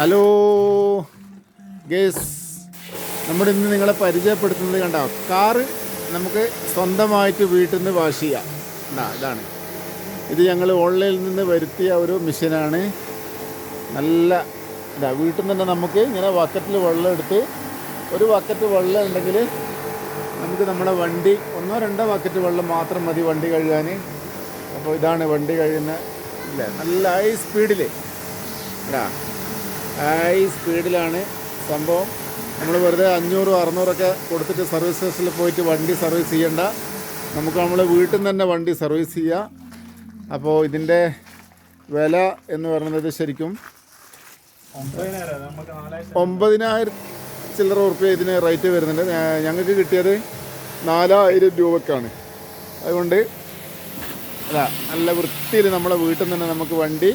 Hello guys. നമ്മുടെ ഇന്ന് നിങ്ങളെ പരിചയപ്പെടുത്തുന്നത് കണ്ടോ? കാറ് നമുക്ക് സ്വന്തമായിട്ട് വീട്ടിൽ നിന്ന് വാഷ് ചെയ്യാം. എന്നാ ഇതാണ്. ഇത് ഞങ്ങൾ ഓൺലൈനിൽ നിന്ന് വരുത്തിയ ഒരു മെഷീനാണ്. നല്ല ഇതാ വീട്ടിൽ നിന്ന് തന്നെ നമുക്ക് ഇങ്ങനെ വക്കറ്റിൽ വെള്ളം എടുത്ത് ഒരു വക്കറ്റ് വെള്ളം ഉണ്ടെങ്കിൽ നമുക്ക് നമ്മുടെ വണ്ടി ഒന്നോ രണ്ടോ വക്കറ്റ് വെള്ളം മാത്രം മതി വണ്ടി കഴുകാൻ അപ്പോൾ ഇതാണ് വണ്ടി കഴുകുന്ന ഇല്ല? നല്ല ഹൈ സ്പീഡിൽ ഇടാ ഹൈ സ്പീഡിലാണ് സംഭവം. നമ്മൾ വെറുതെ അഞ്ഞൂറും അറുന്നൂറൊക്കെ കൊടുത്തിട്ട് സർവീസ് സ്റ്റേഷനിൽ പോയിട്ട് വണ്ടി സർവീസ് ചെയ്യണ്ട. നമുക്ക് നമ്മൾ വീട്ടിൽ നിന്ന് തന്നെ വണ്ടി സർവീസ് ചെയ്യാം. അപ്പോൾ ഇതിന്റെ വില എന്ന് പറയുന്നത് ശരിക്കും ഒമ്പതിനായിരം ചില്ലറ ഉറുപ്പ്യ ഇതിന് റേറ്റ് വരുന്നുണ്ട്. ഞങ്ങൾക്ക് കിട്ടിയത് നാലായിരം രൂപക്കാണ്. അതുകൊണ്ട് അല്ല നല്ല വൃത്തിയിൽ നമ്മളെ വീട്ടിൽ നിന്ന് തന്നെ നമുക്ക് വണ്ടി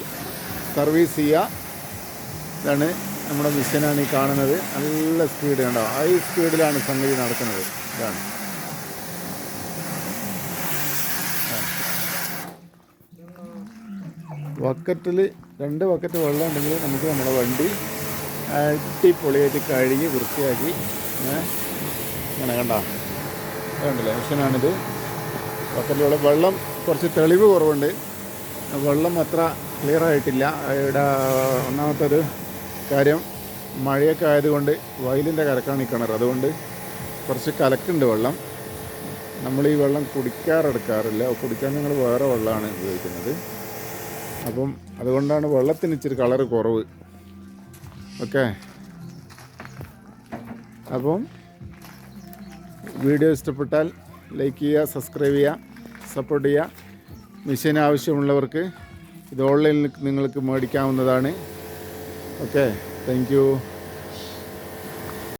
സർവീസ് ചെയ്യാം. ഇതാണ് നമ്മുടെ മിഷനാണ് ഈ കാണുന്നത്. നല്ല സ്പീഡ് കണ്ടോ? ഹൈ സ്പീഡിലാണ് സംഗതി നടക്കുന്നത്. ഇതാണ്. ബക്കറ്റിൽ രണ്ട് വക്കറ്റ് വെള്ളം ഉണ്ടെങ്കിൽ നമുക്ക് നമ്മുടെ വണ്ടി അടിപൊളിയായിട്ട് കഴുകി വൃത്തിയാക്കി അങ്ങനെ കണ്ടോ? കണ്ടില്ലേ മിഷനാണിത് ബക്കറ്റിലുള്ള വെള്ളം കുറച്ച് തെളിവ് കുറവുണ്ട്. വെള്ളം അത്ര ക്ലിയർ ആയിട്ടില്ല. ഇവിടെ ഒന്നാമത്തെ ഒരു കാര്യം മഴയൊക്കെ ആയതുകൊണ്ട് വയലിന്റെ കരക്കാണ് ഈ കിണർ. അതുകൊണ്ട് കുറച്ച് കലക്കുണ്ട് വെള്ളം. നമ്മൾ ഈ വെള്ളം കുടിക്കാറെടുക്കാറില്ല. കുടിക്കാൻ ഞങ്ങൾ വേറെ വെള്ളമാണ് ഉപയോഗിക്കുന്നത്. അപ്പം അതുകൊണ്ടാണ് വെള്ളത്തിന് ഇച്ചിരി കളറ് കുറവ്. ഓക്കെ. അപ്പം വീഡിയോ ഇഷ്ടപ്പെട്ടാൽ ലൈക്ക് ചെയ്യുക സബ്സ്ക്രൈബ് ചെയ്യുക സപ്പോർട്ട് ചെയ്യുക. മെഷീൻ ആവശ്യമുള്ളവർക്ക് ഇത് ഓൺലൈനിൽ നിങ്ങൾക്ക് മേടിക്കാവുന്നതാണ്. Okay, thank you.